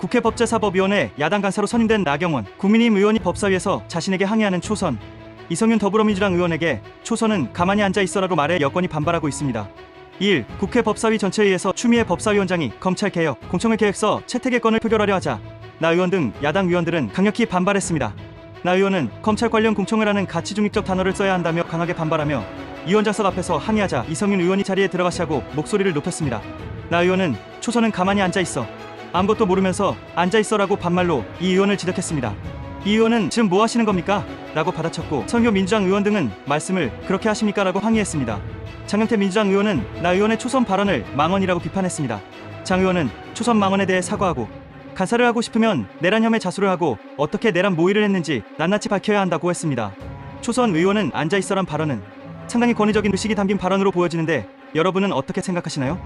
국회 법제사법위원회 야당 간사로 선임된 나경원 국민의힘 의원이 법사위에서 자신에게 항의하는 초선 이성윤 더불어민주당 의원에게 초선은 가만히 앉아 있어라고 말해 여권이 반발하고 있습니다. 1. 국회 법사위 전체회의에서 추미애 법사위원장이 검찰 개혁 공청회 계획서 채택의 건을 표결하려 하자 나 의원 등 야당 의원들은 강력히 반발했습니다. 나 의원은 검찰 관련 공청회라는 가치 중립적 단어를 써야 한다며 강하게 반발하며 위원장석 앞에서 항의하자 이성윤 의원이 자리에 들어가시하고 목소리를 높였습니다. 나 의원은 초선은 가만히 앉아 있어 아무것도 모르면서 앉아 있어라고 반말로 이 의원을 지적했습니다. 이 의원은 지금 뭐 하시는 겁니까? 라고 받아쳤고 선교 민주당 의원 등은 말씀을 그렇게 하십니까? 라고 항의했습니다. 장영태 민주당 의원은 나 의원의 초선 발언을 망언이라고 비판했습니다. 장 의원은 초선 망언에 대해 사과하고 간사를 하고 싶으면 내란 혐의 자수를 하고 어떻게 내란 모의를 했는지 낱낱이 밝혀야 한다고 했습니다. 초선 의원은 앉아 있어란 발언은 상당히 권위적인 의식이 담긴 발언으로 보여지는데 여러분은 어떻게 생각하시나요?